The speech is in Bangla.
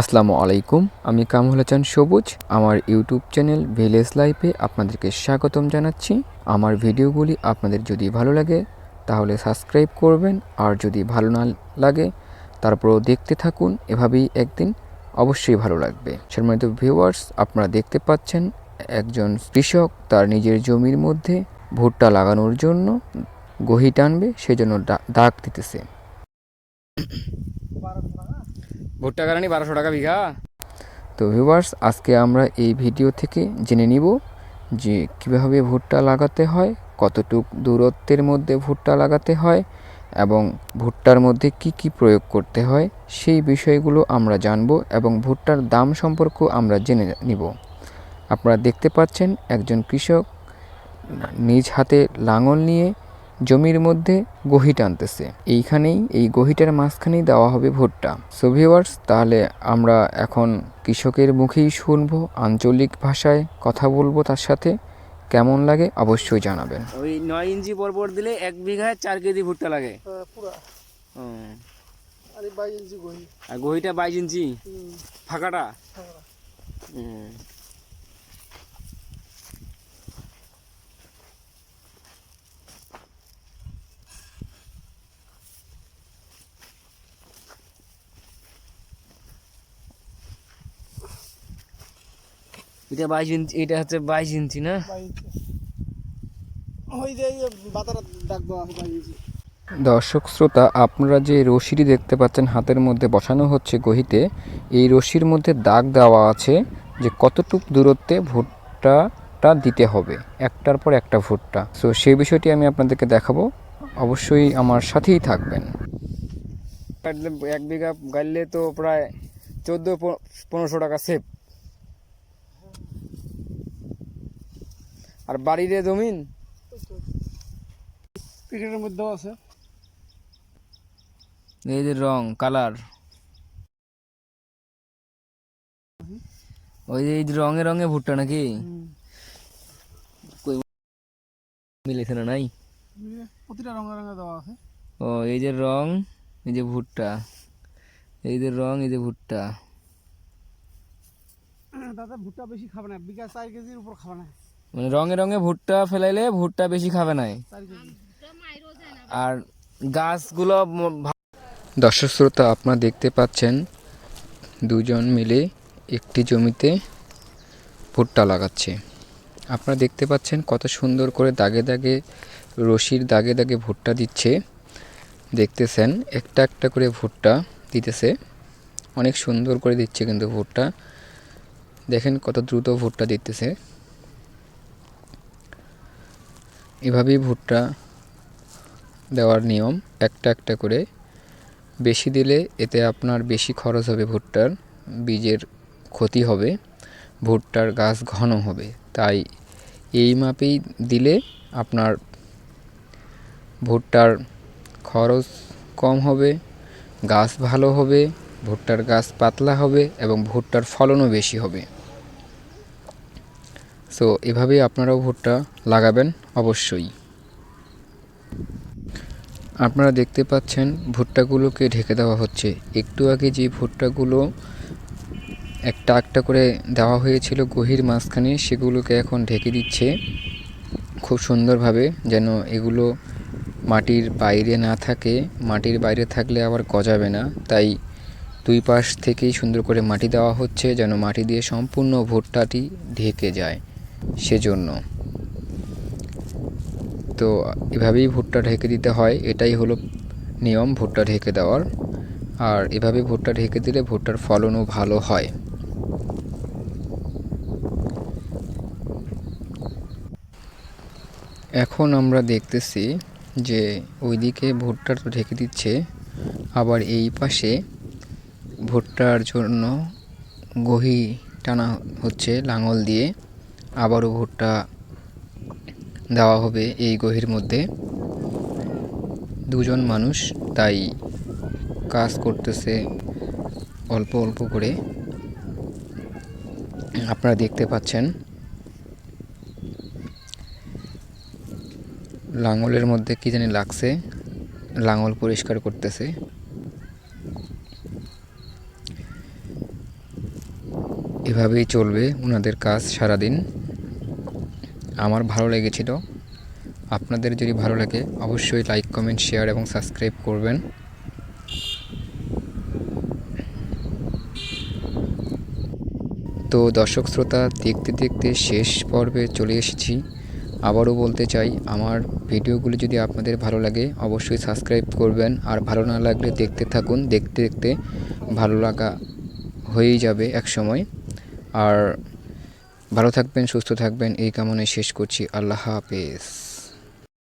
আসসালামু আলাইকুম, আমি কামরুল হাসান সবুজ। আমার ইউটিউব চ্যানেল ভিলেজ লাইফে আপনাদেরকে স্বাগতম জানাচ্ছি। আমার ভিডিওগুলি আপনাদের যদি ভালো লাগে, তাহলে সাবস্ক্রাইব করবেন। আর যদি ভালো না লাগে, তারপরও দেখতে থাকুন। এভাবেই একদিন অবশ্যই ভালো লাগবে। সম্মানিত ভিউয়ার্স আপনারা দেখতে পাচ্ছেন, একজন কৃষক তার নিজের জমির মধ্যে ভুট্টা লাগানোর জন্য গহি টানবে সেজন্য দাগ দিতেছে। ভুট্টা গাড়ানি বারোশো টাকা বিঘা। তো ভিউয়ার্স আজকে আমরা এই ভিডিও থেকে জেনে নিব যে কীভাবে ভুট্টা লাগাতে হয়, কতটুক দূরত্বের মধ্যে ভুট্টা লাগাতে হয় এবং ভুট্টার মধ্যে কি কি প্রয়োগ করতে হয়, সেই বিষয়গুলো আমরা জানব এবং ভুট্টার দাম সম্পর্কেও আমরা জেনে নিব। আপনারা দেখতে পাচ্ছেন একজন কৃষক, নিজ হাতে লাঙল নিয়ে জমির মধ্যে গহি টানতেছে। এইখানেই এই গহিটার মাঝখানেই দেওয়া হবে ভুট্টা। সো ভিউয়ার্স তাহলে আমরা এখন কৃষকের মুখেই শুনব আঞ্চলিক ভাষায় কথা বলব তার সাথে। কেমন লাগে অবশ্যই জানাবেন। ওই নয় ইঞ্চি পর পর দিলে এক বিঘায় চার কেজি ভুট্টা লাগে। হ্যাঁ, পুরা। হুম। আরে গহিটা বাইশ ইঞ্চি? হুম, ফাঁকাটা? এটা বাইশ ইঞ্চি এটা হচ্ছে বাইশ ইঞ্চি না? দর্শক শ্রোতা আপনারা যে রশিটি দেখতে পাচ্ছেন হাতের মধ্যে বসানো হচ্ছে গহিতে এই রশির মধ্যে দাগ দেওয়া আছে যে কতটুক দূরত্বে ভুট্টাটা দিতে হবে একটার পর একটা ভুট্টা। সো সেই বিষয়টি আমি আপনাদেরকে দেখাবো। অবশ্যই আমার সাথেই থাকবেন। এক বিঘা গাইলে তো প্রায় চোদ্দ পনেরোশো টাকা সেভ আর বাড়ির জমিন? ক্রিকেটের মধ্যেও আছে। এই যে রং কালার। ওই যে রঙে রঙে ভুট্টা নাকি। মিলেছে না নাই? প্রতিটা রঙে রঙে দেওয়া আছে। ও এই যে রং এই যে ভুট্টা। এই যে রং এই যে ভুট্টা। তাতে ভুট্টা বেশি খাবে না বিঘা চার কেজির উপর খাবে না। মানে রঙে রঙে ভুট্টা ফেলাইলে ভুট্টা বেশি খাবে কেজি আর গাছগুলো দর্শক শ্রোতা, আপনারা দেখতে পাচ্ছেন দুজন মিলে একটি জমিতে ভুট্টা লাগাচ্ছে। আপনারা দেখতে পাচ্ছেন কত সুন্দর করে দাগে দাগে, রশির দাগে দাগে ভুট্টা দিচ্ছে। দেখতেছেন, একটা একটা করে ভুট্টা দিতেছে। অনেক সুন্দর করে দিচ্ছে কিন্তু ভুট্টা। দেখেন কত দ্রুত ভুট্টা দিতেছে। এভাবেই ভুট্টা দেওয়ার নিয়ম, একটা একটা করে। বেশি দিলে এতে আপনার বেশি খরচ হবে ভুট্টার, বীজের ক্ষতি হবে, ভুট্টার গাছ ঘন হবে। তাই এই মাপেই দিলে আপনার ভুট্টার খরচ কম হবে, গাছ ভালো হবে, ভুট্টার গাছ পাতলা হবে এবং ভুট্টার ফলনও বেশি হবে। সো এভাবেই আপনারাও ভুট্টা লাগাবেন, অবশ্যই। আপনারা দেখতে পাচ্ছেন ভুট্টাগুলোকে ঢেকে দেওয়া হচ্ছে। একটু আগে যে ভুট্টাগুলো একটা একটা করে দেওয়া হয়েছিল গহির মাঝখানে, সেগুলোকে এখন ঢেকে দিচ্ছে। খুব সুন্দরভাবে যেন এগুলো মাটির বাইরে না থাকে। মাটির বাইরে থাকলে আবার গজাবে না। তাই দুই পাশ থেকেই সুন্দর করে মাটি দেওয়া হচ্ছে, যেন মাটি দিয়ে সম্পূর্ণ ভুট্টাটি ঢেকে যায়। সেজন্য। তো এভাবেই ভুট্টা ঢেকে দিতে হয়, এটাই হলো নিয়ম ভুট্টা ঢেকে দেওয়ার। আর এভাবে ভুট্টা ঢেকে দিলে ভুট্টার ফলনও ভালো হয়। এখন আমরা দেখতেছি যে ওইদিকে ভুট্টা তো ঢেকে দিচ্ছে, আবার এই পাশে ভুট্টার জন্য গহি টানা হচ্ছে লাঙল দিয়ে। আবারও ভুট্টা দেওয়া হবে এই গহির মধ্যে। দুজন মানুষ তাই কাজ করতেছে অল্প অল্প করে। আপনারা দেখতে পাচ্ছেন। লাঙলের মধ্যে কি জানি লাগছে। লাঙল পরিষ্কার করতেছে। এভাবেই চলবে ওনাদের কাজ সারাদিন। আমার ভালো লেগেছিল। আপনাদের যদি ভালো লাগে, অবশ্যই লাইক কমেন্ট শেয়ার এবং সাবস্ক্রাইব করবেন। তো দর্শক শ্রোতা, দেখতে দেখতে শেষ পর্বে চলে এসেছি। আবারও বলতে চাই, আমার ভিডিওগুলো যদি আপনাদের ভালো লাগে, অবশ্যই সাবস্ক্রাইব করবেন। আর ভালো না লাগলে দেখতে থাকুন, দেখতে দেখতে ভালো লাগা হয়েই যাবে এক সময় আর ভালো থাকবেন সুস্থ থাকবেন। এই কামনায় শেষ করছি। আল্লাহ হাফেজ।